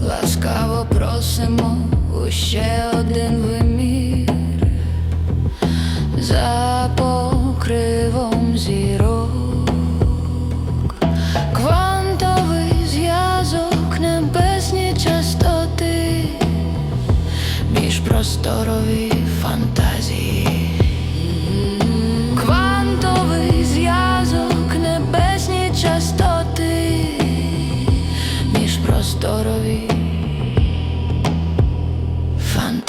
ласкаво просимо у ще один вимір. За покривом зірок, квантовий зв'язок небесні частоти. Між просторові фантазії.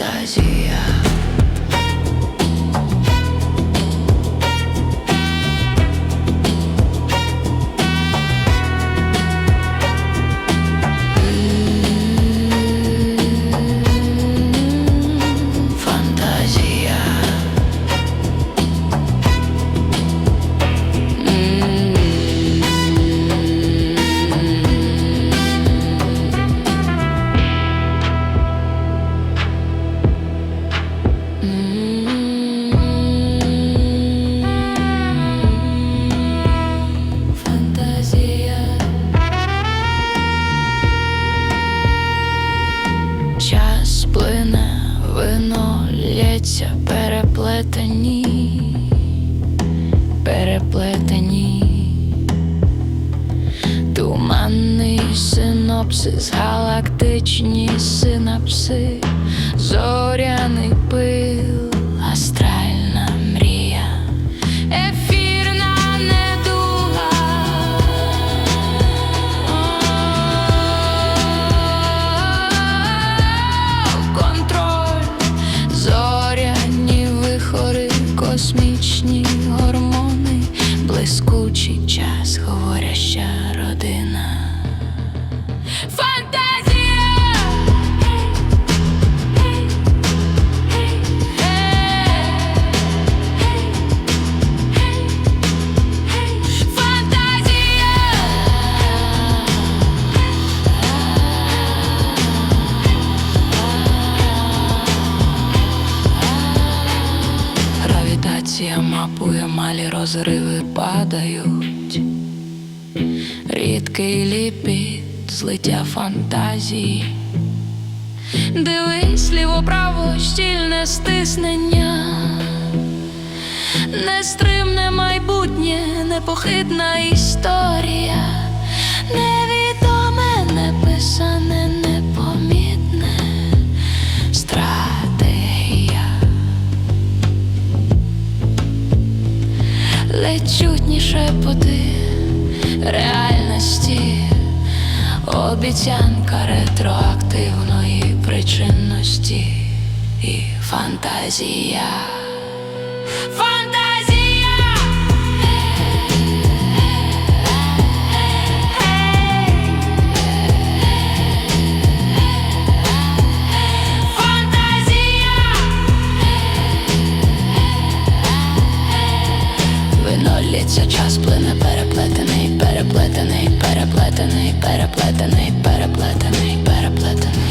Фантазія. Переплетені, переплетені, туманний синопсис, галактичні синапси, говоряща родина. Мапує малі розриви падають. Рідкий ліпід, злиття фантазії. Дивись ліво право, щільне стиснення, нестримне майбутнє, непохитна історія, невідоме, неписане, непомітне стратегія. Ледь чутні шепоти реальності, обіцянка ретроактивної причинності і фантазія. Час плине. переплетений, переплетений, переплетений, переплетений, переплетений.